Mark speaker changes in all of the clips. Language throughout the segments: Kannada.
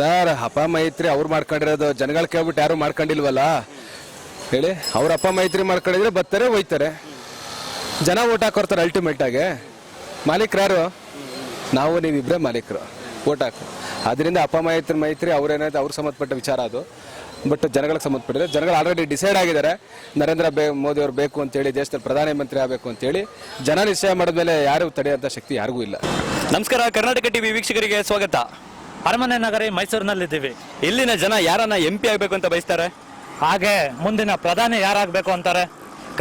Speaker 1: ಸರ್, ಅಪ್ಪ, ಮೈತ್ರಿ ಅವ್ರು ಮಾಡ್ಕೊಂಡಿರೋದು. ಜನಗಳ ಕೇಳ್ಬಿಟ್ಟು ಯಾರು ಮಾಡ್ಕೊಂಡಿಲ್ವಲ್ಲ? ಹೇಳಿ, ಅವ್ರ ಅಪ್ಪ, ಮೈತ್ರಿ ಮಾಡ್ಕೊಂಡಿದ್ರೆ ಬರ್ತಾರೆ ಹೋಯ್ತಾರೆ ಜನ ಓಟ್ ಹಾಕೋರ್ತಾರೆ ಅಲ್ಟಿಮೇಟ್ ಆಗಿ. ಮಾಲೀಕರು ಯಾರು ನಾವು ನೀವಿಬ್ಬರೇ ಮಾಲೀಕರು. ಓಟ್ ಹಾಕು. ಅದರಿಂದ ಅಪ್ಪ, ಮೈತ್ರಿ ಮೈತ್ರಿ ಅವ್ರೇನಾಯ್ತು ಅವ್ರಿಗೆ ಸಂಬಂಧಪಟ್ಟ ವಿಚಾರ ಅದು. ಬಟ್ ಜನಗಳಿಗೆ ಸಂಬಂಧಪಟ್ಟಿದೆ. ಜನಗಳು ಆಲ್ರೆಡಿ ಡಿಸೈಡ್ ಆಗಿದ್ದಾರೆ. ನರೇಂದ್ರ ಬೇ, ಮೋದಿ ಅವರು ಬೇಕು ಅಂತೇಳಿ ದೇಶದಲ್ಲಿ ಪ್ರಧಾನಮಂತ್ರಿ ಆಗಬೇಕು ಅಂತೇಳಿ ಜನ ನಿಶ್ಚಯ ಮಾಡಿದ್ಮೇಲೆ ಯಾರು ತಡೆಯುವಂಥ ಶಕ್ತಿ ಯಾರಿಗೂ ಇಲ್ಲ.
Speaker 2: ನಮಸ್ಕಾರ, ಕರ್ನಾಟಕ ಟಿವಿ ವೀಕ್ಷಕರಿಗೆ ಸ್ವಾಗತ.
Speaker 3: ಅರಮನೆ ನಗರಿ ಮೈಸೂರಿನಲ್ಲಿದ್ದೀವಿ.
Speaker 2: ಇಲ್ಲಿನ ಜನ ಯಾರನ್ನ ಎಂ ಪಿ ಆಗಬೇಕು ಅಂತ ಬಯಸ್ತಾರೆ?
Speaker 3: ಹಾಗೆ ಮುಂದಿನ ಪ್ರಧಾನಿ ಯಾರಾಗಬೇಕು ಅಂತಾರೆ?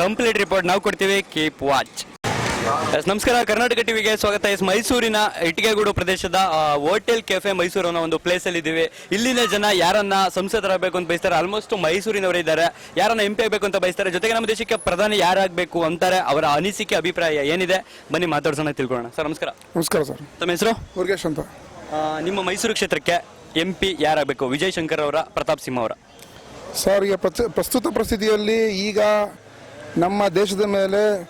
Speaker 2: ಕಂಪ್ಲೀಟ್ ರಿಪೋರ್ಟ್ ನಾವು ಕೊಡ್ತೀವಿ. ಕೀಪ್ ವಾಚ್ ಎಸ್ ನಮಸ್ಕಾರ. ಕರ್ನಾಟಕ ಟಿವಿಗೆ ಸ್ವಾಗತ. ಎಸ್ ಮೈಸೂರಿನ ಇಟ್ಟಿಗೆಗೂಡು ಪ್ರದೇಶದ ಹೋಟೆಲ್ ಕೆಫೆ ಮೈಸೂರು ಅನ್ನೋ ಒಂದು ಪ್ಲೇಸ್ ಅಲ್ಲಿ ಇದ್ದೀವಿ. ಇಲ್ಲಿನ ಜನ ಯಾರನ್ನ ಸಂಸದರಾಗಬೇಕು ಅಂತ ಬಯಸ್ತಾರೆ? ಆಲ್ಮೋಸ್ಟ್ ಮೈಸೂರಿನವರೇ ಇದ್ದಾರೆ. ಯಾರನ್ನ ಎಂ ಪಿ ಆಗಬೇಕು ಅಂತ ಬಯಸ್ತಾರೆ? ಜೊತೆಗೆ ನಮ್ಮ ದೇಶಕ್ಕೆ ಪ್ರಧಾನಿ ಯಾರಾಗಬೇಕು ಅಂತಾರೆ? ಅವರ ಅನಿಸಿಕೆ ಅಭಿಪ್ರಾಯ ಏನಿದೆ? ಬನ್ನಿ ಮಾತಾಡ್ಸೋಣ ತಿಳ್ಕೊಳ್ಳೋಣ. ಸರ್ ನಮಸ್ಕಾರ.
Speaker 4: ನಮಸ್ಕಾರ ಸರ್
Speaker 2: ತಮ್ಮ ಹೆಸರು?
Speaker 4: ಮುರುಗೇಶ್ ಅಂತ.
Speaker 2: ನಿಮ್ಮ ಮೈಸೂರು ಕ್ಷೇತ್ರಕ್ಕೆ ಎಂ ಪಿ ಯಾರಾಗಬೇಕು? ವಿಜಯ್ ಶಂಕರ್ ಅವರ, ಪ್ರತಾಪ್ ಸಿಂಹ ಅವರ?
Speaker 4: ಸರ್, ಈಗ ಪ್ರಸ್ತುತ ಪರಿಸ್ಥಿತಿಯಲ್ಲಿ ಈಗ ನಮ್ಮ ದೇಶದ ಮೇಲೆ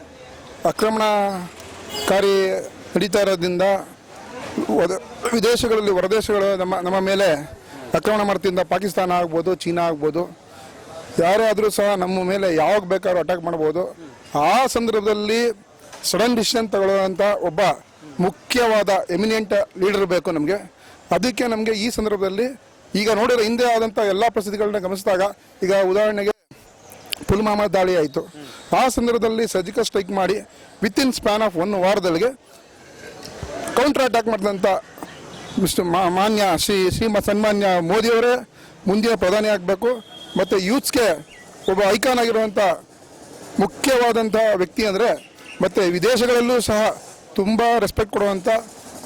Speaker 4: ಆಕ್ರಮಣಕಾರಿ ನಡೀತಾ ಇರೋದ್ರಿಂದ ವದ- ವಿದೇಶಗಳಲ್ಲಿ, ಹೊರದೇಶಗಳು ನಮ್ಮ ನಮ್ಮ ಮೇಲೆ ಆಕ್ರಮಣ ಮಾಡ್ತಿದ್ದ ಪಾಕಿಸ್ತಾನ ಆಗ್ಬೋದು, ಚೀನಾ ಆಗ್ಬೋದು. ಯಾರೇ ಆದರೂ ಸಹ ನಮ್ಮ ಮೇಲೆ ಯಾವಾಗ ಬೇಕಾದ್ರೂ ಅಟ್ಯಾಕ್ ಮಾಡ್ಬೋದು. ಆ ಸಂದರ್ಭದಲ್ಲಿ ಸಡನ್ ಡಿಸಿಷನ್ ತಗೊಳ್ಳುವಂಥ ಒಬ್ಬ ಮುಖ್ಯವಾದ ಎಮಿನೆಂಟ್ ಲೀಡರ್ ಬೇಕು ನಮಗೆ. ಅದಕ್ಕೆ ನಮಗೆ ಈ ಸಂದರ್ಭದಲ್ಲಿ ಈಗ ನೋಡಿರೋ ಹಿಂದೆ ಆದಂಥ ಎಲ್ಲ ಪರಿಸ್ಥಿತಿಗಳನ್ನ ಗಮನಿಸಿದಾಗ ಈಗ ಉದಾಹರಣೆಗೆ ಪುಲ್ವಾಮಾ ದಾಳಿ ಆಯಿತು. ಆ ಸಂದರ್ಭದಲ್ಲಿ ಸರ್ಜಿಕಲ್ ಸ್ಟ್ರೈಕ್ ಮಾಡಿ with in span of one ವಾರದಲ್ಲಿಗೆ counter attack ಮಾಡಿದಂಥ ಮಿಸ್ಟರ್ ಮಾನ್ಯ ಶ್ರೀ, ಶ್ರೀಮ, ಸನ್ಮಾನ್ಯ ಮೋದಿಯವರೇ ಮುಂದಿನ ಪ್ರಧಾನಿ ಆಗಬೇಕು. ಮತ್ತು ಯೂತ್ಸ್ಗೆ ಒಬ್ಬ ಐಕಾನ್ ಆಗಿರುವಂಥ ಮುಖ್ಯವಾದಂಥ ವ್ಯಕ್ತಿ ಅಂದರೆ ಮತ್ತು ವಿದೇಶಗಳಲ್ಲೂ ಸಹ ತುಂಬ ರೆಸ್ಪೆಕ್ಟ್ ಕೊಡುವಂಥ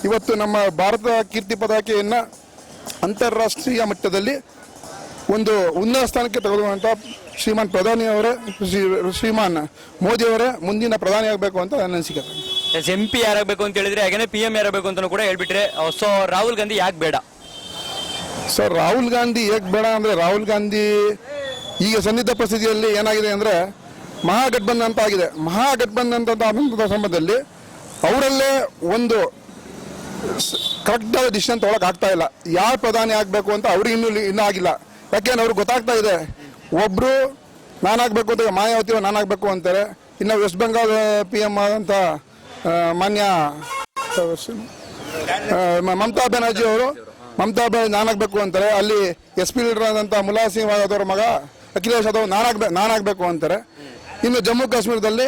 Speaker 4: ಇವತ್ತು ನಮ್ಮ ಭಾರತ ಕೀರ್ತಿ ಪತಾಕೆಯನ್ನು ಅಂತಾರಾಷ್ಟ್ರೀಯ ಮಟ್ಟದಲ್ಲಿ ಒಂದು ಉನ್ನತ ಸ್ಥಾನಕ್ಕೆ ತೆಗೆದುಕೊಂಡಂಥ ಶ್ರೀಮಾನ್ ಪ್ರಧಾನಿ ಅವರೇ ಶ್ರೀ ಶ್ರೀಮಾನ್ ಮೋದಿಯವರೇ ಮುಂದಿನ ಪ್ರಧಾನಿ ಆಗಬೇಕು ಅಂತ ನನ್ನ ಅನಿಸಿಕೆ.
Speaker 2: ಎಸ್ ಎಂ ಪಿ ಯಾರಾಗಬೇಕು ಅಂತ ಹೇಳಿದ್ರೆ ಹಾಗೇನೆ ಪಿ ಎಂ ಯಾರಾಗಬೇಕು ಅಂತ ಕೂಡ ಹೇಳ್ಬಿಟ್ರೆ ಸೊ ರಾಹುಲ್ ಗಾಂಧಿ ಯಾಕೆ ಬೇಡ?
Speaker 4: ಸರ್ ರಾಹುಲ್ ಗಾಂಧಿ ಯಾಕೆ ಬೇಡ ಅಂದರೆ ರಾಹುಲ್ ಗಾಂಧಿ ಈಗ ಸನ್ನಿಧ ಪರಿಸ್ಥಿತಿಯಲ್ಲಿ ಏನಾಗಿದೆ ಅಂದರೆ ಮಹಾಗಠಬಂಧನ ಅಂತ ಆಗಿದೆ. ಮಹಾಗಠಬಂಧನ್ ಅಂತ ಆದಂಥ ಸಂದರ್ಭದಲ್ಲಿ ಅವರಲ್ಲೇ ಒಂದು ಕರೆಕ್ಟ್ ಆದ ಡಿಸಿಷನ್ ತೊಗೊಳಕ್ ಆಗ್ತಾ ಇಲ್ಲ. ಯಾರು ಪ್ರಧಾನಿ ಆಗಬೇಕು ಅಂತ ಅವ್ರಿಗೆ ಇನ್ನೂ ಇನ್ನೂ ಆಗಿಲ್ಲ. ಯಾಕೆಂದ್ರೆ ಅವ್ರಿಗೆ ಗೊತ್ತಾಗ್ತಾ ಇದೆ. ಒಬ್ಬರು ನಾನಾಗಬೇಕು ಅಂತ ಮಾಯಾವತಿ ನಾನು ನಾನಾಗಬೇಕು ಅಂತಾರೆ. ಇನ್ನು ವೆಸ್ಟ್ ಬೆಂಗಾಲ್ ಪಿ ಎಂ ಆದಂಥ ಮಾನ್ಯ ಮಮತಾ ಬ್ಯಾನರ್ಜಿ ಅವರು, ಮಮತಾ ಬ್ಯಾನರ್ಜಿ ನಾನಾಗಬೇಕು ಅಂತಾರೆ. ಅಲ್ಲಿ ಎಸ್ ಪಿ ಲೀಡರ್ ಆದಂಥ ಮುಲಾಯಂ ಸಿಂಗ್ ಅವರ ಮಗ, ಅಖಿಲೇಶ್ ಯಾದವ್ ನಾನಾಗ್ಬೇಕು ನಾನಾಗಬೇಕು ಅಂತಾರೆ. ಇನ್ನು ಜಮ್ಮು ಕಾಶ್ಮೀರದಲ್ಲಿ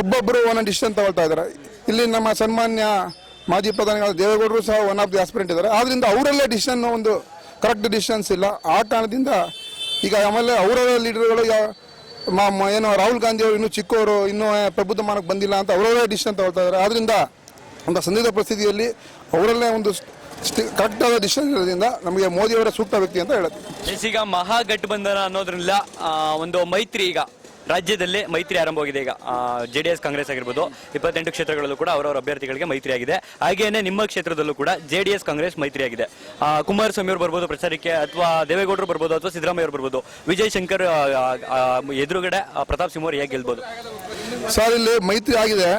Speaker 4: ಒಬ್ಬೊಬ್ಬರು ಒಂದೊಂದು ಡಿಸಿಷನ್ ತಗೊಳ್ತಾ ಇದ್ದಾರೆ. ಇಲ್ಲಿ ನಮ್ಮ ಸನ್ಮಾನ್ಯ ಮಾಜಿ ಪ್ರಧಾನಿಗಳ ದೇವೇಗೌಡರು ಸಹ ಒನ್ ಆಫ್ ದಿ ಆಸ್ಪಿರೆಂಟ್ ಇದ್ದಾರೆ. ಆದ್ದರಿಂದ ಅವರಲ್ಲೇ ಡಿಸಿಷನ್ ಒಂದು ಕರೆಕ್ಟ್ ಡಿಸಿಷನ್ಸ್ ಇಲ್ಲ. ಆ ಕಾರಣದಿಂದ ಈಗ ಆಮೇಲೆ ಅವರ ಲೀಡರ್ಗಳು ಏನೋ ರಾಹುಲ್ ಗಾಂಧಿ ಅವರು ಇನ್ನೂ ಚಿಕ್ಕವರು ಇನ್ನೂ ಪ್ರಬುದ್ಧಮಾನಕ್ಕೆ ಬಂದಿಲ್ಲ ಅಂತ ಅವರವರೇ ಡಿಸಿಷನ್ ತಗೊಳ್ತಾ ಇದ್ದಾರೆ. ಆದ್ರಿಂದ ಒಂದು ಸಂದಿಗ್ಧ ಪರಿಸ್ಥಿತಿಯಲ್ಲಿ ಅವರಲ್ಲೇ ಒಂದು ಕರೆಕ್ಟ್ ಆದ ಡಿಸಿಷನ್ ಇರೋದ್ರಿಂದ ನಮಗೆ ಮೋದಿ ಅವರ ಸೂಕ್ತ ವ್ಯಕ್ತಿ ಅಂತ ಹೇಳುತ್ತೆ
Speaker 2: ಈಗ ಮಹಾಗಠಬಂಧನ ಅನ್ನೋದ್ರಿಂದ ಒಂದು ಮೈತ್ರಿ ಈಗ. ರಾಜ್ಯದಲ್ಲಿ ಮೈತ್ರಿ ಆರಂಭವಾಗಿದೆ ಈಗ. ಜೆ ಡಿ ಎಸ್ ಕಾಂಗ್ರೆಸ್ ಆಗಿರ್ಬೋದು ಇಪ್ಪತ್ತೆಂಟು ಕ್ಷೇತ್ರಗಳಲ್ಲೂ ಕೂಡ ಅವರವರ ಅಭ್ಯರ್ಥಿಗಳಿಗೆ ಮೈತ್ರಿ ಆಗಿದೆ ಹಾಗೆಯೇ ನಿಮ್ಮ ಕ್ಷೇತ್ರದಲ್ಲೂ ಕೂಡ ಜೆ ಡಿ ಎಸ್ ಕಾಂಗ್ರೆಸ್ ಮೈತ್ರಿ ಆಗಿದೆ ಆ, ಕುಮಾರಸ್ವಾಮಿ ಅವರು ಬರ್ಬೋದು ಪ್ರಚಾರಕ್ಕೆ ಅಥವಾ ದೇವೇಗೌಡರು ಬರ್ಬೋದು ಅಥವಾ ಸಿದ್ದರಾಮಯ್ಯ ಅವರು ಬರ್ಬೋದು. ವಿಜಯ್ ಶಂಕರ್ ಎದುರುಗಡೆ ಪ್ರತಾಪ್ ಸಿಂಹ ಅವರು ಹೇಗೆ ಗೆಲ್ಬೋದು?
Speaker 4: ಸರ್ ಇಲ್ಲಿ ಮೈತ್ರಿ ಆಗಿದೆ.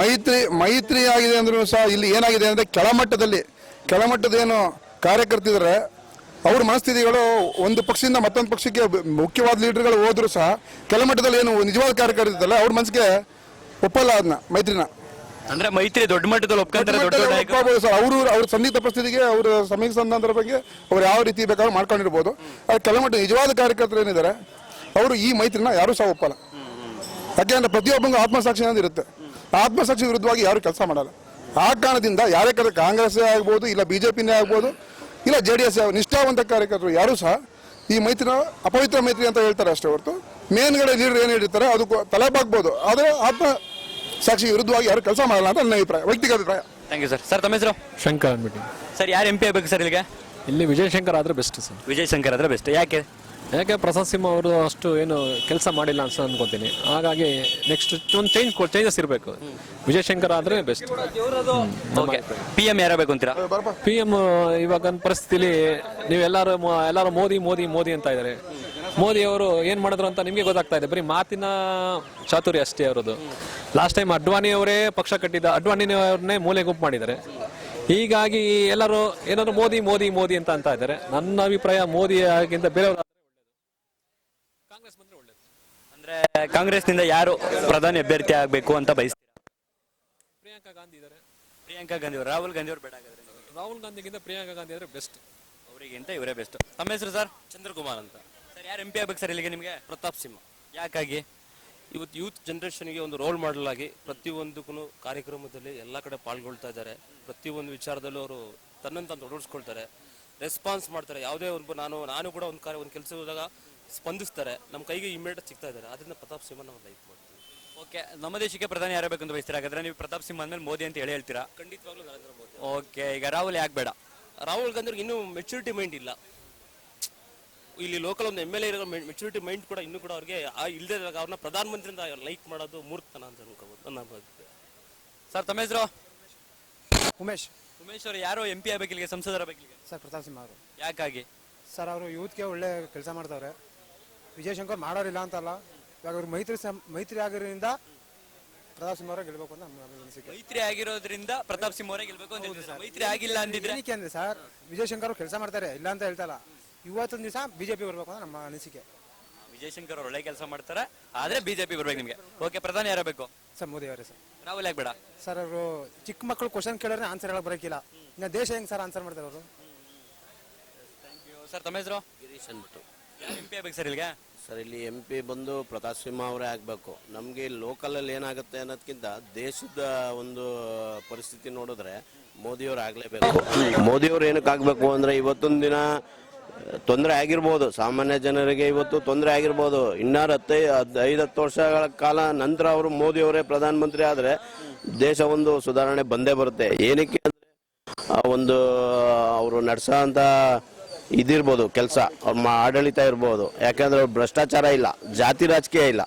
Speaker 4: ಮೈತ್ರಿ ಮೈತ್ರಿ ಆಗಿದೆ ಅಂದ್ರೂ ಸಹ ಇಲ್ಲಿ ಏನಾಗಿದೆ ಅಂದ್ರೆ ಕೆಳಮಟ್ಟದಲ್ಲಿ ಕೆಳಮಟ್ಟದ ಏನು ಕಾರ್ಯಕರ್ತಿದ್ದಾರೆ ಅವ್ರ ಮನಸ್ಥಿತಿಗಳು ಒಂದು ಪಕ್ಷದಿಂದ ಮತ್ತೊಂದು ಪಕ್ಷಕ್ಕೆ ಮುಖ್ಯವಾದ ಲೀಡರ್ಗಳು ಹೋದ್ರು ಸಹ ಕೆಳಮಟ್ಟದಲ್ಲಿ ಏನು ನಿಜವಾದ ಕಾರ್ಯಕರ್ತಿದ್ದಲ್ಲ ಅವ್ರ ಮನಸ್ಸಿಗೆ ಒಪ್ಪಲ್ಲ ಅದನ್ನ ಮೈತ್ರಿನ.
Speaker 2: ಅಂದ್ರೆ ಮೈತ್ರಿ ದೊಡ್ಡ ಮಟ್ಟದಲ್ಲಿ ಒಪ್ಕೊಂತಾರೆ ದೊಡ್ಡ ದೊಡ್ಡ ನಾಯಕರು.
Speaker 4: ಒಪ್ಕೊಬೋದು ಸರ್. ಅವರು ಅವ್ರ ಸಂದಿಗ್ಧ ಪರಿಸ್ಥಿತಿಗೆ ಅವ್ರ ಸಮಯ ಸಂದರ್ಭ ಬಗ್ಗೆ ಅವ್ರು ಯಾವ ರೀತಿ ಬೇಕಾದ್ರೂ ಮಾಡ್ಕೊಂಡಿರ್ಬೋದು. ಆದ್ರೆ ಮಟ್ಟ ನಿಜವಾದ ಕಾರ್ಯಕರ್ತರು ಏನಿದ್ದಾರೆ ಅವರು ಈ ಮೈತ್ರಿನ ಯಾರು ಸಹ ಒಪ್ಪಲ್ಲ. ಯಾಕೆಂದ್ರೆ ಪ್ರತಿಯೊಬ್ಬಂಗೂ ಆತ್ಮಸಾಕ್ಷಿ ಅನ್ನೋದು ಇರುತ್ತೆ. ಆತ್ಮಸಾಕ್ಷಿ ವಿರುದ್ಧವಾಗಿ ಯಾರು ಕೆಲಸ ಮಾಡಲ್ಲ. ಆ ಕಾರಣದಿಂದ ಯಾರೇ ಕಾಂಗ್ರೆಸ್ ಆಗ್ಬೋದು ಇಲ್ಲ ಬಿಜೆಪಿನೇ ಆಗ್ಬೋದು ಇಲ್ಲ ಜೆ ಡಿ ಎಸ್ ನಿಷ್ಠಾವಂತ ಕಾರ್ಯಕರ್ತರು ಯಾರು ಸಹ ಈ ಮೈತ್ರಿನ ಅಪವಿತ್ರ ಮೈತ್ರಿ ಅಂತ ಹೇಳ್ತಾರೆ ಅಷ್ಟೇ ಹೊರತು. ಮೇನ್ಗಡೆ ನೀರು ಏನು ಹೇಳಿರ್ತಾರೆ ಅದಕ್ಕೂ ತಲೆಬಾಗ್ಬೋದು. ಆದರೆ ಆತ್ಮ ಸಾಕ್ಷಿ ವಿರುದ್ಧವಾಗಿ ಯಾರು ಕೆಲಸ ಮಾಡಲ್ಲ ಅಂತ ನನ್ನ ಅಭಿಪ್ರಾಯ ವೈಯಕ್ತಿಕ ಅಭಿಪ್ರಾಯ.
Speaker 2: ಥ್ಯಾಂಕ್ ಯು ಸರ್ ಸರ್ ತಮ್ಮ ಹೆಸರು?
Speaker 5: ಶಂಕರ್ ಅಂದ್ಬಿಟ್ಟು.
Speaker 2: ಸರ್ ಯಾರು ಎಂ ಪಿ ಆಗಬೇಕು ಸರ್ ಇಲ್ಲಿಗೆ?
Speaker 5: ಇಲ್ಲಿ ವಿಜಯ್ ಶಂಕರ್ ಆದ್ರೆ ಬೆಸ್ಟ್ ಸರ್
Speaker 2: ವಿಜಯ್ ಶಂಕರ್ ಆದರೆ ಬೆಸ್ಟ್ ಯಾಕೆ?
Speaker 5: ಯಾಕೆ ಪ್ರಸಾದ್ ಸಿಂಹ ಅವರು ಅಷ್ಟು ಏನು ಕೆಲಸ ಮಾಡಿಲ್ಲ ಅನ್ಸ ಅನ್ಕೋತೀನಿ. ಹಾಗಾಗಿ ನೆಕ್ಸ್ಟ್ ಒಂದು ಚೇಂಜ್ ಚೇಂಜಸ್ ಇರಬೇಕು. ವಿಜಯ್ ಶಂಕರ್ ಆದ್ರೆ ಬೆಸ್ಟ್
Speaker 2: ಓಕೆ ಪಿ ಎಂ ಯಾರಾಗಬೇಕು ಅಂತೀರಾ?
Speaker 5: ಪಿ ಎಂ ಇವಾಗ ಪರಿಸ್ಥಿತಿಲಿ ನೀವೆಲ್ಲರೂ ಮೊ- ಎಲ್ಲರೂ ಮೋದಿ ಮೋದಿ ಮೋದಿ ಅಂತ ಇದ್ದಾರೆ. ಮೋದಿ ಅವರು ಏನ್ ಮಾಡಿದ್ರು ಅಂತ ನಿಮ್ಗೆ ಗೊತ್ತಾಗ್ತಾ ಇದೆ. ಬರೀ ಮಾತಿನ ಚಾತುರ್ಯ ಅಷ್ಟೇ ಅವರದು ಲಾಸ್ಟ್ ಟೈಮ್ ಅಡ್ವಾಣಿ ಅವರೇ ಪಕ್ಷ ಕಟ್ಟಿದ್ದ ಅಡ್ವಾಣಿ ಅವ್ರನ್ನೇ ಮೂಲೆ ಗುಂಪು ಮಾಡಿದ್ದಾರೆ. ಹೀಗಾಗಿ ಎಲ್ಲರೂ ಏನಾದ್ರು ಮೋದಿ ಮೋದಿ ಮೋದಿ ಅಂತ ಅಂತ ಇದ್ದಾರೆ. ನನ್ನ ಅಭಿಪ್ರಾಯ ಮೋದಿ ಆಗಿಂತ ಬೇರೆಯವರು ಕಾಂಗ್ರೆಸ್ ಬಂದ್ರೆ ಒಳ್ಳೇದು.
Speaker 2: ಅಂದ್ರೆ ಕಾಂಗ್ರೆಸ್ನಿಂದ ಯಾರು ಪ್ರಧಾನಿ ಅಭ್ಯರ್ಥಿ ಆಗಬೇಕು ಅಂತ ಬಯಸ್ತೀರಾ?
Speaker 5: ಪ್ರಿಯಾಂಕಾ ಗಾಂಧಿ ಇದ್ದಾರೆ
Speaker 2: ಪ್ರಿಯಾಂಕಾ ಗಾಂಧಿ ಅವರು ರಾಹುಲ್ ಗಾಂಧಿ ಅವರು ಬೇಡ ಹಾಗಾದ್ರೆ.
Speaker 5: ರಾಹುಲ್ ಗಾಂಧಿಗಿಂತ ಪ್ರಿಯಾಂಕಾ ಗಾಂಧಿ ಅಂದ್ರೆ ಬೆಸ್ಟ್.
Speaker 2: ಅವರಿಗಿಂತ ಇವರೇ ಬೆಸ್ಟ್. ತಮ್ಮ ಹೆಸರು ಸರ್?
Speaker 6: ಚಂದ್ರಕುಮಾರ್ ಅಂತ.
Speaker 2: ಸರ್ ಯಾರು ಎಂ ಪಿ ಆಗ್ಬೇಕು ಸರ್ ಇಲ್ಲಿಗೆ ನಿಮಗೆ?
Speaker 6: ಪ್ರತಾಪ್ ಸಿಂಹ.
Speaker 2: ಯಾಕಾಗಿ?
Speaker 6: ಇವತ್ತು ಯೂತ್ ಜನರೇಷನ್ಗೆ ಒಂದು ರೋಲ್ ಮಾಡಲ್ ಆಗಿ ಪ್ರತಿಯೊಂದಕ್ಕೂ ಕಾರ್ಯಕ್ರಮದಲ್ಲಿ ಎಲ್ಲ ಕಡೆ ಪಾಲ್ಗೊಳ್ತಾ ಇದ್ದಾರೆ. ಪ್ರತಿಯೊಂದು ವಿಚಾರದಲ್ಲೂ ಅವರು ತನ್ನನ್ನು ತಾನು ತೊಡಗಿಸ್ಕೊಳ್ತಾರೆ. ರೆಸ್ಪಾನ್ಸ್ ಮಾಡ್ತಾರೆ. ಯಾವುದೇ ಒಂದು ನಾನು ನಾನು ಕೂಡ ಒಂದು ಕಾರ್ಯ ಒಂದು ಕೆಲಸ ಹೋದಾಗ ಸ್ಪಂದಿಸ್ತಾರೆ. ನಮ್ಮ ಕೈಗೆ ಇಮಿಡಿಯೇಟ್ ಸಿಗ್ತಾ ಇದ್ದಾರೆ. ಅದರಿಂದ ಪ್ರತಾಪ್ ಸಿಂಹ ನಾವು ಲೈಕ್ ಮಾಡ್ತೀವಿ.
Speaker 2: ಓಕೆ ನಮ್ಮ ದೇಶಕ್ಕೆ ಪ್ರಧಾನಿ ಯಾರಬೇಕು ಅಂತ ಬಯಸ್ತೀರಾ? ಹಾಗಾದ್ರೆ ನೀವು ಪ್ರತಾಪ್ ಸಿಂಹ ಅಂದ್ಮೇಲೆ ಮೋದಿ ಅಂತ ಹೇಳಿ ಹೇಳ್ತೀರಾ?
Speaker 6: ಖಂಡಿತವಾಗ್ಲೂ ನರೇಂದ್ರ ಮೋದಿ
Speaker 2: ಓಕೆ ಈಗ ರಾಹುಲ್ ಯಾಕೆ ಬೇಡ?
Speaker 6: ರಾಹುಲ್ ಗಾಂಧಿ ಅವ್ರಿಗೆ ಇನ್ನೂ ಮೆಚುರಿಟಿ ಮೈಂಡ್ ಇಲ್ಲ. ಇಲ್ಲಿ ಲೋಕಲ್ ಒಂದು ಎಂ ಎಲ್ ಎ ಇರೋ ಮೆಚುರಿಟಿ ಮೈಂಡ್ ಕೂಡ ಇನ್ನೂ ಕೂಡ ಅವ್ರಿಗೆ ಆ ಇಲ್ಲದೆ ಇರುವಾಗ ಅವ್ರನ್ನ ಪ್ರಧಾನಮಂತ್ರಿಯಿಂದ ಲೈಕ್ ಮಾಡೋದು ಮೂರ್ತನ ಅಂತ ಅನ್ಕೋಬೋದು ನನ್ನ ಅಭಿಪ್ರಾಯ.
Speaker 2: ಸರ್ ತಮ್ಮ ಹೆಸರು?
Speaker 7: ಉಮೇಶ್.
Speaker 2: ಉಮೇಶ್ ಅವರು ಯಾರು ಎಂ ಪಿ ಆಗಬೇಕಿಲ್ಲ ಸಂಸದರ ಬೇಕಿಲ್ಲ
Speaker 7: ಸರ್ ಪ್ರತಾಪ್ ಸಿಂಹ ಅವರು.
Speaker 2: ಯಾಕಾಗಿ?
Speaker 7: ಸರ್ ಅವರು ಯೂತ್ಗೆ ಒಳ್ಳೆ ಕೆಲಸ ಮಾಡ್ತಾವ್ರೆ. ವಿಜಯಶಂಕರ್ ಮಾಡೋರಿಲ್ಲ ಅಂತಲ್ಲ. ಇವಾಗ ಅವ್ರು ಮೈತ್ರಿ ಸಂ- ಮೈತ್ರಿ ಆಗಿರೋದ್ರಿಂದ ಪ್ರತಾಪ್ ಸಿಂಹ ಅವರೇ ಗೆಲ್ಬೇಕು ಅಂತ ನಮ್ಮ ಅನಿಸಿಕೆ.
Speaker 2: ಮೈತ್ರಿ ಆಗಿರೋದ್ರಿಂದ ಪ್ರತಾಪ್ ಸಿಂಹ ಅವರೇ ಗೆಲ್ಬೇಕು ಅಂತ. ಮೈತ್ರಿ ಆಗಿಲ್ಲ ಅಂದಿದ್ರೆ?
Speaker 7: ಏನಕ್ಕೆ ಅಂದ್ರೆ ಸರ್ ವಿಜಯಶಂಕರ್ ಕೆಲಸ ಮಾಡ್ತಾರೆ ಇಲ್ಲ ಅಂತ ಹೇಳ್ತಲ್ಲ. ಇವತ್ತೊಂದು ದಿವಸ ಬಿಜೆಪಿ ಬರ್ಬೇಕು ಅಂತ ನಮ್ಮ ಅನಿಸಿಕೆ.
Speaker 2: ವಿಜಯಶಂಕರ್ ಅವರು ಒಳ್ಳೆ ಕೆಲಸ ಮಾಡ್ತಾರೆ ಆದ್ರೆ ಬಿಜೆಪಿ ಬರ್ಬೇಕು ನಿಮ್ಗೆ. ಓಕೆ ಪ್ರಧಾನಿ ಯಾರಬೇಕು
Speaker 7: ಸರ್ ಮೋದಿ ಅವರೇ ಸರ್.
Speaker 2: ರಾಹುಲ್ ಆಗ್ಬೇಡ ಬೇಡ?
Speaker 7: ಸರ್ ಅವರು ಚಿಕ್ಕ ಮಕ್ಕಳು ಕ್ವಶನ್ ಕೇಳಿದ್ರೆ ಆನ್ಸರ್ ಹೇಳಕ್ ಬರೋಕಿಲ್ಲ. ಇನ್ನು ದೇಶ ಹೆಂಗ್ ಸರ್ ಆನ್ಸರ್ ಮಾಡ್ತಾರೆ ಅವರು?
Speaker 2: ಸರ್ ತಮ್ಮ ಹೆಸರು?
Speaker 8: ಗಿರೀಶ್ ಅಂದ್ಬಿಟ್ಟು.
Speaker 2: ಸರ್
Speaker 8: ಇಲ್ಲಿ ಎಂ ಪಿ ಬಂದು ಪ್ರತಾಪ್ ಸಿಂಹ ಅವರೇ ಆಗಬೇಕು. ನಮಗೆ ಲೋಕಲಲ್ಲಿ ಏನಾಗುತ್ತೆ ಅನ್ನೋದಕ್ಕಿಂತ ದೇಶದ ಒಂದು ಪರಿಸ್ಥಿತಿ ನೋಡಿದ್ರೆ ಮೋದಿಯವ್ರು ಆಗಲೇಬೇಕು. ಮೋದಿಯವ್ರು ಏನಕ್ಕೆ ಆಗಬೇಕು ಅಂದರೆ ಇವತ್ತೊಂದು ದಿನ ತೊಂದರೆ ಆಗಿರ್ಬೋದು. ಸಾಮಾನ್ಯ ಜನರಿಗೆ ಇವತ್ತು ತೊಂದರೆ ಆಗಿರ್ಬೋದು. ಇನ್ನಾರು ಹತ್ತೈ ಐದು ಹತ್ತು ವರ್ಷಗಳ ಕಾಲ ನಂತರ ಅವರು ಮೋದಿಯವರೇ ಪ್ರಧಾನಮಂತ್ರಿ ಆದರೆ ದೇಶ ಒಂದು ಸುಧಾರಣೆ ಬಂದೇ ಬರುತ್ತೆ. ಏನಕ್ಕೆ ಅಂದರೆ ಆ ಒಂದು ಅವರು ನಡೆಸೋ ಇದಿರ್ಬೋದು ಕೆಲಸ. ಅವ್ರ ಮಾ- ಆಡಳಿತ ಇರ್ಬೋದು. ಯಾಕಂದ್ರೆ ಅವ್ರು ಭ್ರಷ್ಟಾಚಾರ ಇಲ್ಲ ಜಾತಿ ರಾಜಕೀಯ ಇಲ್ಲ.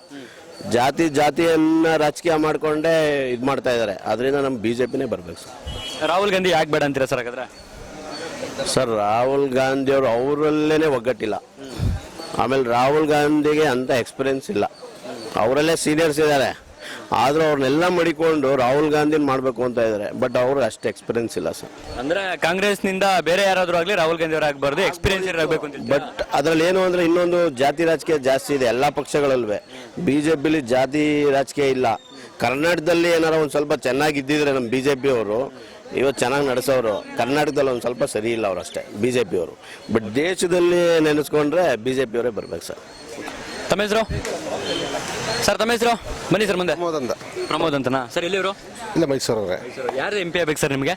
Speaker 8: ಜಾತಿ ಜಾತಿಯನ್ನ ರಾಜಕೀಯ ಮಾಡ್ಕೊಂಡೇ ಇದು ಮಾಡ್ತಾ ಇದ್ದಾರೆ ಅದರಿಂದ ನಮ್ಮ ಬಿ ಜೆ ಪಿನೇ ಬರ್ಬೇಕು ಸರ್.
Speaker 2: ರಾಹುಲ್ ಗಾಂಧಿ ಯಾಕೆ ಬೇಡ ಅಂತೀರಾ ಸರ್ ಹಾಗಾದ್ರೆ?
Speaker 8: ಸರ್ ರಾಹುಲ್ ಗಾಂಧಿ ಅವರು ಅವರಲ್ಲೇನೆ ಒಗ್ಗಟ್ಟಿಲ್ಲ. ಆಮೇಲೆ ರಾಹುಲ್ ಗಾಂಧಿಗೆ ಅಂತ ಎಕ್ಸ್ಪೀರಿಯನ್ಸ್ ಇಲ್ಲ. ಅವರಲ್ಲೇ ಸೀನಿಯರ್ಸ್ ಇದ್ದಾರೆ. ಆದ್ರೂ ಅವ್ರನ್ನೆಲ್ಲ ಮಡಿಕೊಂಡು ರಾಹುಲ್ ಗಾಂಧಿನ ಮಾಡಬೇಕು ಅಂತ ಇದ್ದಾರೆ ಬಟ್ ಅವರು ಅಷ್ಟು ಎಕ್ಸ್ಪೀರಿಯನ್ಸ್ ಇಲ್ಲ ಸರ್.
Speaker 2: ಅಂದ್ರೆ ಕಾಂಗ್ರೆಸ್ನಿಂದ ಬೇರೆ ಯಾರಾದ್ರೂ ಆಗಲಿ ರಾಹುಲ್ ಗಾಂಧಿ ಅವರು ಆಗಬಾರ್ದು ಎಕ್ಸ್ಪೀರಿಯನ್ಸ್ ಇರಬೇಕು ಅಂತ?
Speaker 8: ಬಟ್ ಅದ್ರಲ್ಲಿ ಏನು ಅಂದ್ರೆ ಇನ್ನೊಂದು ಜಾತಿ ರಾಜಕೀಯ ಜಾಸ್ತಿ ಇದೆ ಎಲ್ಲಾ ಪಕ್ಷಗಳಲ್ವೇ. ಪಿಲಿ ಜಾತಿ ರಾಜಕೀಯ ಇಲ್ಲ. ಕರ್ನಾಟಕದಲ್ಲಿ ಏನಾರ ಒಂದು ಸ್ವಲ್ಪ ಚೆನ್ನಾಗಿದ್ದಿದ್ರೆ ನಮ್ಮ ಬಿಜೆಪಿ ಅವರು ಇವತ್ತು ಚೆನ್ನಾಗಿ ನಡೆಸೋರು ಕರ್ನಾಟಕದಲ್ಲಿ ಒಂದು ಸ್ವಲ್ಪ ಸರಿ ಇಲ್ಲ ಅವ್ರು ಅಷ್ಟೇ ಬಿಜೆಪಿ ಅವರು. ಬಟ್ ದೇಶದಲ್ಲಿ ನೆನೆಸ್ಕೊಂಡ್ರೆ ಬಿ ಜೆ ಅವರೇ ಬರ್ಬೇಕು ಸರ್.
Speaker 2: ತಮ್ಮ ಹೆಸರು? ಸರ್ ತಮ್ಮ ಹೆಸರು? ಬನ್ನಿ ಸರ್ ಮುಂದೆ.
Speaker 9: ಪ್ರಮೋದ್ ಅಂತ.
Speaker 2: ಪ್ರಮೋದ್ ಅಂತನಾ? ಸರ್ ಎಲ್ಲಿವರು
Speaker 9: ಇಲ್ಲ ಮೈಸೂರವ್ರೆ
Speaker 2: ಯಾರು ಎಂ ಪಿ ಆಗ್ಬೇಕು ಸರ್ ನಿಮಗೆ?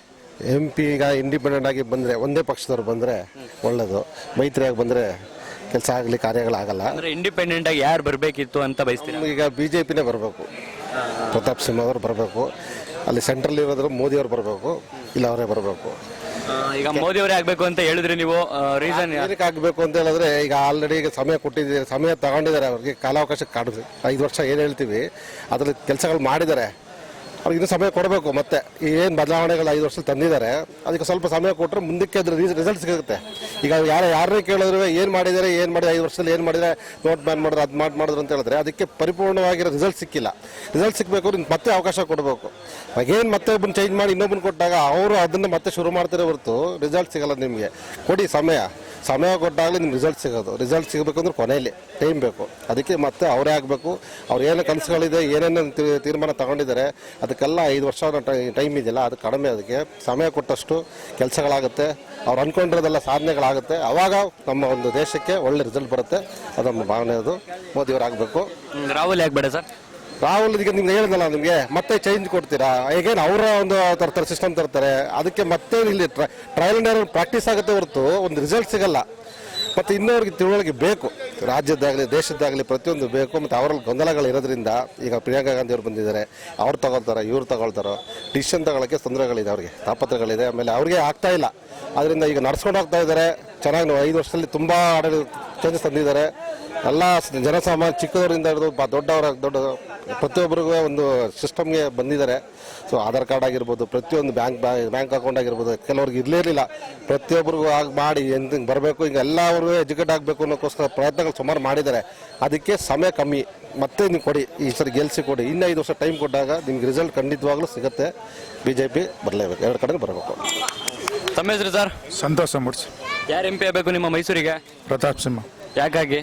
Speaker 9: ಎಂ ಪಿ ಈಗ ಇಂಡಿಪೆಂಡೆಂಟ್ ಆಗಿ ಬಂದರೆ ಒಂದೇ ಪಕ್ಷದವ್ರು ಬಂದರೆ ಒಳ್ಳೇದು. ಮೈತ್ರಿಯಾಗಿ ಬಂದರೆ ಕೆಲಸ ಆಗಲಿ ಕಾರ್ಯಗಳಾಗಲ್ಲ
Speaker 2: ಅಂದ್ರೆ ಇಂಡಿಪೆಂಡೆಂಟ್ ಆಗಿ ಯಾರು ಬರಬೇಕಿತ್ತು ಅಂತ ಬಯಸ್ತೀರಾ?
Speaker 9: ಈಗ ಬಿ ಜೆ ಪಿನೇ ಬರಬೇಕು. ಪ್ರತಾಪ್ ಸಿಂಹ ಅವರು ಬರಬೇಕು. ಅಲ್ಲಿ ಸೆಂಟ್ರಲ್ ಇರೋದ್ರು ಮೋದಿ ಅವ್ರು ಬರಬೇಕು. ಇಲ್ಲ ಅವರೇ ಬರಬೇಕು.
Speaker 2: ಆ, ಈಗ ಮೋದಿ ಅವರೇ ಆಗ್ಬೇಕು ಅಂತ ಹೇಳಿದ್ರಿ ನೀವು ರೀಸನ್
Speaker 9: ಏನಕ್ಕೆ ಆಗಬೇಕು ಅಂತ ಹೇಳಿದ್ರೆ ಈಗ ಆಲ್ರೆಡಿ ಈಗ ಸಮಯ ಕೊಟ್ಟಿದ್ದೀರಿ ಸಮಯ ತಗೊಂಡಿದ್ದಾರೆ ಅವ್ರಿಗೆ ಕಾಲಾವಕಾಶ ಕಾಡಿದ್ವಿ ಐದು ವರ್ಷ ಏನು ಹೇಳ್ತೀವಿ ಅದ್ರಲ್ಲಿ ಕೆಲಸಗಳು ಮಾಡಿದ್ದಾರೆ. ಅವ್ರಿಗೆ ಸಮಯ ಕೊಡಬೇಕು, ಮತ್ತೆ ಏನು ಬದಲಾವಣೆಗಳು ಐದು ವರ್ಷದಲ್ಲಿ ತಂದಿದ್ದಾರೆ, ಅದಕ್ಕೆ ಸ್ವಲ್ಪ ಸಮಯ ಕೊಟ್ಟರೆ ಮುಂದಕ್ಕೆ ಅದ್ರ ರಿಸಲ್ಟ್ ಸಿಗುತ್ತೆ. ಈಗ ಯಾರು, ಯಾರನ್ನೇ ಕೇಳಿದ್ರು ಏನು ಮಾಡಿದ್ದಾರೆ, ಏನು ಮಾಡಿದ್ರೆ ಐದು ವರ್ಷದಲ್ಲಿ ಏನು ಮಾಡಿದರೆ ನೋಟ್ ಬ್ಯಾನ್ ಮಾಡಿದ್ರು, ಅದು ಮಾಡಿ, ಮಾಡಿದ್ರು ಅಂತ ಹೇಳಿದ್ರೆ ಅದಕ್ಕೆ ಪರಿಪೂರ್ಣವಾಗಿರೋ ರಿಸಲ್ಟ್ ಸಿಕ್ಕಿಲ್ಲ. ರಿಸಲ್ಟ್ ಅಂದ್ರೆ ಮತ್ತೆ ಅವಕಾಶ ಕೊಡಬೇಕು. ಏನು ಮತ್ತೆ ಒಬ್ಬನ ಚೇಂಜ್ ಮಾಡಿ ಇನ್ನೊಬ್ಬನ ಕೊಟ್ಟಾಗ ಅವರು ಅದನ್ನು ಮತ್ತೆ ಶುರು ಮಾಡ್ತಾರೆ ಹೊರತು ರಿಸಲ್ಟ್ ಸಿಗಲ್ಲ ನಿಮಗೆ. ಕೊಡಿ ಸಮಯ. ಸಮಯ ಕೊಟ್ಟಾಗಲೇ ನಿಮ್ಗೆ ರಿಸಲ್ಟ್ ಸಿಗೋದು. ರಿಸಲ್ಟ್ ಸಿಗಬೇಕು ಅಂದ್ರೆ ಕೊನೆಯಲ್ಲಿ ಟೈಮ್ ಬೇಕು. ಅದಕ್ಕೆ ಮತ್ತೆ ಅವರೇ ಆಗಬೇಕು. ಅವ್ರು ಏನು ಕನಸುಗಳಿದೆ, ಏನೇನು ತೀರ್ಮಾನ ತಗೊಂಡಿದ್ದಾರೆ, ಅದಕ್ಕೆಲ್ಲ ಐದು ವರ್ಷ ಟೈಮ್ ಇದೆಯಲ್ಲ, ಅದು ಕಡಿಮೆ ಅದಕ್ಕೆ. ಸಮಯ ಕೊಟ್ಟಷ್ಟು ಕೆಲಸಗಳಾಗುತ್ತೆ. ಅವ್ರು ಅಂದ್ಕೊಂಡಿರೋದೆಲ್ಲ ಸಾಧನೆಗಳಾಗುತ್ತೆ. ಅವಾಗ ನಮ್ಮ ಒಂದು ದೇಶಕ್ಕೆ ಒಳ್ಳೆ ರಿಸಲ್ಟ್ ಬರುತ್ತೆ. ಅದು ನಮ್ಮ ಭಾವನೆ ಅದು. ಮೋದಿಯವರಾಗಬೇಕು
Speaker 2: ರಾಹುಲ್ ಯಾಕೆ ಬೇಡ ಸರ್?
Speaker 9: ರಾಹುಲ್ ಈಗ ನಿಮ್ಗೆ ಹೇಳಿದ್ನಲ್ಲ ನಿಮಗೆ, ಮತ್ತೆ ಚೇಂಜ್ ಕೊಡ್ತೀರಾ? ಈಗೇನು ಅವರ ಒಂದು ತರ್ತಾರೆ ಸಿಸ್ಟಮ್ ತರ್ತಾರೆ. ಅದಕ್ಕೆ ಮತ್ತೆ ಇಲ್ಲಿ ಟ್ರಯಲ್ ಅಂಡ್ ಏರ್ ಪ್ರಾಕ್ಟೀಸ್ ಆಗುತ್ತೆ ಹೊರತು ಒಂದು ರಿಸಲ್ಟ್ ಸಿಗಲ್ಲ. ಮತ್ತು ಇನ್ನೊರಿಗೆ ತಿಳುವಳಿಕೆ ಬೇಕು. ರಾಜ್ಯದ್ದಾಗಲಿ, ದೇಶದ್ದಾಗಲಿ ಪ್ರತಿಯೊಂದು ಬೇಕು. ಮತ್ತು ಅವರಲ್ಲಿ ಗೊಂದಲಗಳು ಇರೋದ್ರಿಂದ ಈಗ ಪ್ರಿಯಾಂಕಾ ಗಾಂಧಿ ಅವರು ಬಂದಿದ್ದಾರೆ. ಅವ್ರು ತಗೊಳ್ತಾರೆ, ಇವ್ರು ತಗೊಳ್ತಾರೋ ಡಿಸಿಷನ್ ತಗೊಳ್ಳೋಕ್ಕೆ ತೊಂದರೆಗಳಿದೆ ಅವ್ರಿಗೆ. ತಾಪತ್ರಗಳಿದೆ. ಆಮೇಲೆ ಅವ್ರಿಗೆ ಆಗ್ತಾ ಇಲ್ಲ. ಅದರಿಂದ ಈಗ ನಡ್ಸ್ಕೊಂಡು ಹೋಗ್ತಾ ಇದ್ದಾರೆ. ಚೆನ್ನಾಗಿ ಐದು ವರ್ಷದಲ್ಲಿ ತುಂಬ ಆಡಳಿತ ಚೇಂಜಸ್ ತಂದಿದ್ದಾರೆ. ಎಲ್ಲ ಜನಸಾಮಾನ್ಯ ಚಿಕ್ಕದವರಿಂದ ಹಿಡಿದು ದೊಡ್ಡವರ ದೊಡ್ಡ ಪ್ರತಿಯೊಬ್ಬರಿಗೂ ಒಂದು ಸಿಸ್ಟಮ್ಗೆ ಬಂದಿದ್ದಾರೆ. ಸೊ ಆಧಾರ್ ಕಾರ್ಡ್ ಆಗಿರ್ಬೋದು ಪ್ರತಿಯೊಂದು ಬ್ಯಾಂಕ್ ಬ್ಯಾಂಕ್ ಅಕೌಂಟ್ ಆಗಿರ್ಬೋದು ಕೆಲವ್ರಿಗೆ ಇರಲಿರಲಿಲ್ಲ ಪ್ರತಿಯೊಬ್ಬರಿಗೂ ಆಗಿ ಮಾಡಿ ಎಂತ ಬರಬೇಕು ಈಗ ಎಲ್ಲರೂ ಎಜುಕೇಟ್ ಆಗಬೇಕು ಅನ್ನೋಕ್ಕೋಸ್ಕರ ಪ್ರಯತ್ನಗಳು ಸುಮಾರು ಮಾಡಿದ್ದಾರೆ. ಅದಕ್ಕೆ ಸಮಯ ಕಮ್ಮಿ. ಮತ್ತೆ ನೀವು ಕೊಡಿ ಈ ಸರಿ ಗೆಲ್ಸಿ ಕೊಡಿ. ಇನ್ನು ಐದು ವರ್ಷ ಟೈಮ್ ಕೊಟ್ಟಾಗ ನಿಮ್ಗೆ ರಿಸಲ್ಟ್ ಖಂಡಿತವಾಗ್ಲೂ ಸಿಗುತ್ತೆ. ಬಿ ಜೆ ಪಿ ಬರಲೇಬೇಕು. ಎರಡು ಕಡೆ ಬರಬೇಕು.
Speaker 2: ತಮ್ಮ ಹೆಸರು ಸರ್
Speaker 7: ಸಂತೋಷ ಮೂಡ್ಸಿ
Speaker 2: ಯಾರು ಎಂ ಪಿ ಆಗಬೇಕು ನಿಮ್ಮ ಮೈಸೂರಿಗೆ?
Speaker 7: ಪ್ರತಾಪ್ ಸಿಂಹ.
Speaker 2: ಯಾಕಾಗಿ?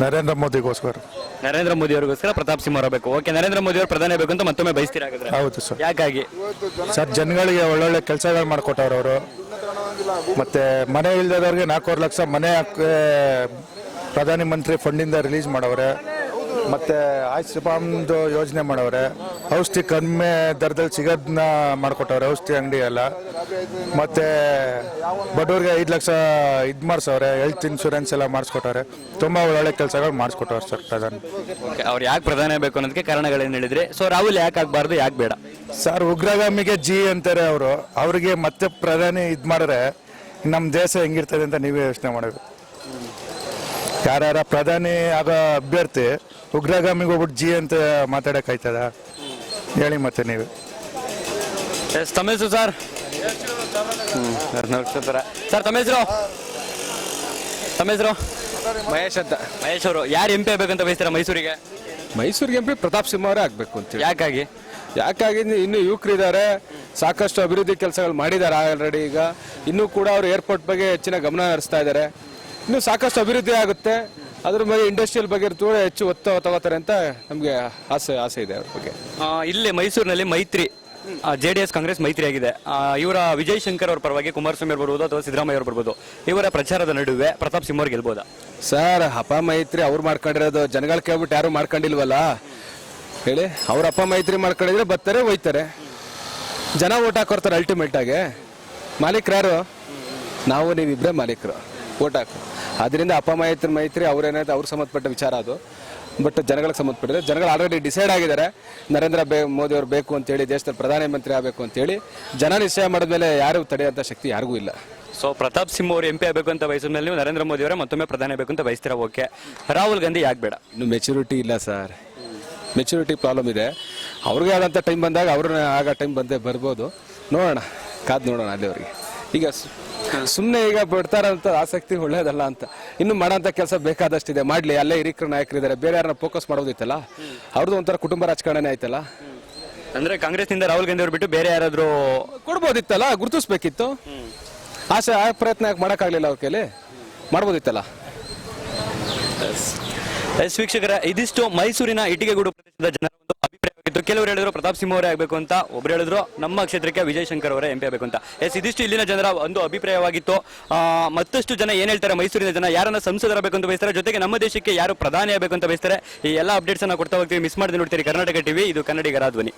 Speaker 7: ನರೇಂದ್ರ ಮೋದಿಗೋಸ್ಕರ.
Speaker 2: ನರೇಂದ್ರ ಮೋದಿ ಅವರಿಗೋಸ್ಕರ ಪ್ರತಾಪ್ ಸಿಂಹ ಓಕೆ ನರೇಂದ್ರ ಮೋದಿ ಅವರು ಪ್ರಧಾನಿ ಬೇಕು ಅಂತ ಮತ್ತೊಮ್ಮೆ ಬಯಸ್ತೀರಾ ಹಾಗಾದ್ರೆ?
Speaker 7: ಹೌದು ಸರ್.
Speaker 2: ಯಾಕಾಗಿ?
Speaker 7: ಸರ್ ಜನಗಳಿಗೆ ಒಳ್ಳೊಳ್ಳೆ ಕೆಲಸಗಳು ಮಾಡಿಕೊಟ್ಟವ್ರು ಅವರು. ಮತ್ತೆ ಮನೆ ಇಲ್ದದವ್ರಿಗೆ ನಾಲ್ಕೂವರೆ ಲಕ್ಷ ಮನೆ ಹಾಕಿ ಪ್ರಧಾನಿ ಮಂತ್ರಿ ಫಂಡಿಂದ ರಿಲೀಸ್ ಮಾಡವ್ರೆ. ಮತ್ತೆ ಆಯುಷ್ಮಾನ್ದು ಯೋಜನೆ ಮಾಡವ್ರೆ. ಔಷಧಿ ಕಡಿಮೆ ದರದಲ್ಲಿ ಸಿಗೋದನ್ನ ಮಾಡಿಕೊಟ್ಟವ್ರೆ ಔಷಧಿ ಅಂಗಡಿ ಎಲ್ಲ. ಮತ್ತೆ ಬಡವ್ರಿಗೆ ಐದು ಲಕ್ಷ ಇದು ಮಾಡಿಸವ್ರೆ ಹೆಲ್ತ್ ಇನ್ಶೂರೆನ್ಸ್ ಎಲ್ಲ ಮಾಡಿಸ್ಕೊಟ್ಟವ್ರೆ. ತುಂಬ ಒಳ್ಳೊಳ್ಳೆ ಕೆಲಸಗಳು ಮಾಡಿಸ್ಕೊಟ್ಟವ್ರೆ ಸರ್ ಪ್ರಧಾನಿ.
Speaker 2: ಅವ್ರು ಯಾಕೆ ಪ್ರಧಾನಿ ಆಗಬೇಕು ಅನ್ನೋದಕ್ಕೆ ಕಾರಣಗಳೇನು ಹೇಳಿದ್ರಿ? ಸೊ ರಾಹುಲ್ ಯಾಕೆ ಆಗಬಾರ್ದು ಯಾಕೆ ಬೇಡ?
Speaker 7: ಸರ್ ಉಗ್ರಗಾಮಿಗೆ ಜಿ ಅಂತಾರೆ ಅವರು. ಅವರಿಗೆ ಮತ್ತೆ ಪ್ರಧಾನಿ ಇದು ಮಾಡಿದ್ರೆ ನಮ್ಮ ದೇಶ ಹೆಂಗಿರ್ತದೆ ಅಂತ ನೀವೇ ಯೋಚನೆ ಮಾಡಬೇಕು ಯಾರ್ಯಾರ ಪ್ರಧಾನಿ ಆಗ ಅಭ್ಯರ್ಥಿ ಉಗ್ರಗಾಮಿಗೆ ಹೋಗ್ಬಿಟ್ಟು ಜಿ ಅಂತ ಮಾತಾಡೋಕ್ಕಾಯ್ತದ ಹೇಳಿ ಮತ್ತೆ ನೀವು.
Speaker 2: ಎಸ್ ತಮ್ಮ ಹೆಸರು ಸರ್? ಸರ್ ತಮ್ಮ ಹೆಸರು? ತಮ್ಮ ಹೆಸರು?
Speaker 1: ಮಹೇಶ್ ಅಂತ.
Speaker 2: ಮಹೇಶ್ ಅವರು. ಯಾರು ಎಂ ಪಿ ಆಗಬೇಕಂತ ಬಯಸ್ತೀರಾ ಮೈಸೂರಿಗೆ?
Speaker 1: ಮೈಸೂರಿಗೆ ಎಂ ಪಿ ಪ್ರತಾಪ್ ಸಿಂಹ ಅವರೇ ಆಗ್ಬೇಕು ಅಂತ
Speaker 2: ಯಾಕಾಗಿ?
Speaker 1: ಯಾಕಾಗಿ ಇನ್ನು- ಇನ್ನು ಯುವಕರಿದ್ದಾರೆ ಸಾಕಷ್ಟು ಅಭಿವೃದ್ಧಿ ಕೆಲಸಗಳು ಮಾಡಿದ್ದಾರೆ ಆಲ್ರೆಡಿ ಈಗ. ಇನ್ನೂ ಕೂಡ ಅವರು ಏರ್ಪೋರ್ಟ್ ಬಗ್ಗೆ ಹೆಚ್ಚಿನ ಗಮನ ಹರಿಸ್ತಾ ಇದ್ದಾರೆ. ಇನ್ನು ಸಾಕಷ್ಟು ಅಭಿವೃದ್ಧಿ ಆಗುತ್ತೆ. ಅದ್ರ ಮೇಲೆ ಇಂಡಸ್ಟ್ರಿಯಲ್ ಬಗ್ಗೆ ಕೂಡ ಹೆಚ್ಚು ಒತ್ತು ತಗೋತಾರೆ ಅಂತ ನಮಗೆ ಆಸೆ ಆಸೆ ಇದೆ ಅವ್ರ ಬಗ್ಗೆ.
Speaker 2: ಆ, ಇಲ್ಲಿ ಮೈಸೂರಿನಲ್ಲಿ ಮೈತ್ರಿ ಜೆ ಡಿ ಎಸ್ ಕಾಂಗ್ರೆಸ್ ಮೈತ್ರಿ ಆಗಿದೆ. ಆ, ಇವರ ವಿಜಯ್ ಶಂಕರ್ ಅವ್ರ ಪರವಾಗಿ ಕುಮಾರಸ್ವಾಮಿ ಅವರು ಬರ್ಬೋದು ಅಥವಾ ಸಿದ್ದರಾಮಯ್ಯ ಅವರು ಬರ್ಬೋದು. ಇವರ ಪ್ರಚಾರದ ನಡುವೆ ಪ್ರತಾಪ್ ಸಿಂಹ ಅವ್ರು ಗೆಲ್ಬೋದಾ?
Speaker 1: ಸರ್ ಅಪ್ಪ ಮೈತ್ರಿ ಅವ್ರು ಮಾಡ್ಕೊಂಡಿರೋದು ಜನಗಳ ಕೇಳ್ಬಿಟ್ಟು ಯಾರು ಮಾಡ್ಕೊಂಡಿಲ್ವಲ್ಲ? ಹೇಳಿ ಅವ್ರ ಅಪ್ಪ ಮೈತ್ರಿ ಮಾಡ್ಕೊಂಡಿದ್ರೆ ಬರ್ತಾರೆ ಒಯ್ತಾರೆ ಜನ ಓಟ್ ಹಾಕೋರ್ತಾರೆ ಅಲ್ಟಿಮೇಟ್ ಆಗಿ. ಮಾಲೀಕರು ಯಾರು? ನಾವು ನೀವಿಬ್ಬರೇ ಮಾಲೀಕರು. ಓಟ್ ಹಾಕು. ಅದರಿಂದ ಅಪ್ಪ ಮೈತ್ರಿ ಮೈತ್ರಿ ಅವ್ರೇನಾಯ್ತು ಅವ್ರಿಗೆ ಸಂಬಂಧಪಟ್ಟ ವಿಚಾರ ಅದು. ಬಟ್ ಜನಗಳಿಗೆ ಸಂಬಂಧಪಟ್ಟಿದೆ. ಜನಗಳು ಆಲ್ರೆಡಿ ಡಿಸೈಡ್ ಆಗಿದ್ದಾರೆ. ನರೇಂದ್ರ ಬೇ ಮೋದಿ ಅವರು ಬೇಕು ಅಂತೇಳಿ ದೇಶದ ಪ್ರಧಾನಮಂತ್ರಿ ಆಗಬೇಕು ಅಂತೇಳಿ ಜನ ನಿಶ್ಚಯ ಮಾಡಿದ್ಮೇಲೆ ಯಾರು ತಡೆಯುವಂಥ ಶಕ್ತಿ ಯಾರಿಗೂ ಇಲ್ಲ.
Speaker 2: ಸೊ ಪ್ರತಾಪ್ ಸಿಂಹ ಅವರು ಎಂ ಪಿ ಆಗಬೇಕು ಅಂತ ಬಯಸಿದ ಮೇಲೆ ನೀವು ನರೇಂದ್ರ ಮೋದಿ ಅವರೇ ಮತ್ತೊಮ್ಮೆ ಪ್ರಧಾನಿ ಆಗಬೇಕು ಅಂತ ಬಯಸ್ತೀರಾ? ಓಕೆ ರಾಹುಲ್ ಗಾಂಧಿ ಯಾಕೆ ಬೇಡ?
Speaker 1: ಇನ್ನು ಮೆಚುರಿಟಿ ಇಲ್ಲ ಸರ್ ಮೆಚುರಿಟಿ ಪ್ರಾಬ್ಲಮ್ ಇದೆ. ಅವ್ರಿಗೆ ಆದಂಥ ಟೈಮ್ ಬಂದಾಗ ಅವ್ರನ್ನ ಆಗ ಟೈಮ್ ಬಂದೇ ಬರ್ಬೋದು. ನೋಡೋಣ. ಕಾದು ನೋಡೋಣ ಅಲ್ಲಿವರೆಗೆ ಈಗ ಸುಮ್ಮನೆ ಈಗ ಬಿಡ್ತಾರಂತ ಆಸಕ್ತಿ ಒಳ್ಳೇದಲ್ಲ ಅಂತ. ಇನ್ನು ಮಾಡೋಂಥ ಕೆಲಸ ಬೇಕಾದಷ್ಟಿದೆ. ಮಾಡಲಿ ಅಲ್ಲೇ ಹಿರಿಕರ ನಾಯಕರಿದ್ದಾರೆ. ಬೇರೆ ಯಾರನ್ನ ಫೋಕಸ್ ಮಾಡೋದಿತ್ತಲ್ಲ? ಅವ್ರದ್ದು ಒಂಥರ ಕುಟುಂಬ ರಾಜಕಾರಣನೇ ಆಯ್ತಲ್ಲ?
Speaker 2: ಅಂದ್ರೆ ಕಾಂಗ್ರೆಸ್ನಿಂದ ರಾಹುಲ್ ಗಾಂಧಿ ಅವ್ರು ಬಿಟ್ಟು ಬೇರೆ ಯಾರಾದ್ರೂ
Speaker 1: ಕೊಡ್ಬೋದಿತ್ತಲ್ಲ? ಗುರುತಿಸ್ಬೇಕಿತ್ತು. ಆಸೆ ಆ ಪ್ರಯತ್ನ ಯಾಕೆ ಮಾಡೋಕ್ಕಾಗಲಿಲ್ಲ ಅವ್ರ ಕೈಲಿ? ಮಾಡ್ಬೋದಿತ್ತಲ್ಲ?
Speaker 2: ಎಸ್. ವೀಕ್ಷಕರ ಇದಿಷ್ಟು ಮೈಸೂರಿನ ಇಟಿಗೆಗೂಡು ಪ್ರದೇಶದ ಅಭಿಪ್ರಾಯವಾಗಿತ್ತು ಕೆಲವರು ಹೇಳಿದ್ರು ಪ್ರತಾಪ್ ಸಿಂಹ ಅವರೇ ಆಗಬೇಕು ಅಂತ, ಒಬ್ರು ಹೇಳಿದ್ರು ನಮ್ಮ ಕ್ಷೇತ್ರಕ್ಕೆ ವಿಜಯ್ ಶಂಕರ್ ಅವರೇ ಎಂಪಿ ಆಗಬೇಕು ಅಂತ. ಎಸ್, ಇದಿಷ್ಟು ಇಲ್ಲಿನ ಜನರ ಒಂದು ಅಭಿಪ್ರಾಯವಾಗಿತ್ತು. ಮತ್ತಷ್ಟು ಜನ ಏನ್ ಹೇಳ್ತಾರೆ ಮೈಸೂರಿನ ಜನ, ಯಾರನ್ನ ಸಂಸದರಬೇಕು ಅಂತ ಬಯಸ್ತಾರೆ, ಜೊತೆಗೆ ನಮ್ಮ ದೇಶಕ್ಕೆ ಯಾರು ಪ್ರಧಾನಿ ಆಗಬೇಕು ಅಂತ ಬಯಸ್ತಾರೆ, ಈ ಎಲ್ಲ ಅಪ್ಡೇಟ್ಸ್ ಅನ್ನ ಕೊಡ್ತಾ ಹೋಗ್ತೀವಿ ಮಿಸ್ ಮಾಡದೆ ನೋಡ್ತೀರಿ ಕರ್ನಾಟಕ ಟಿವಿ, ಇದು ಕನ್ನಡಿಗರ ಧ್ವನಿ.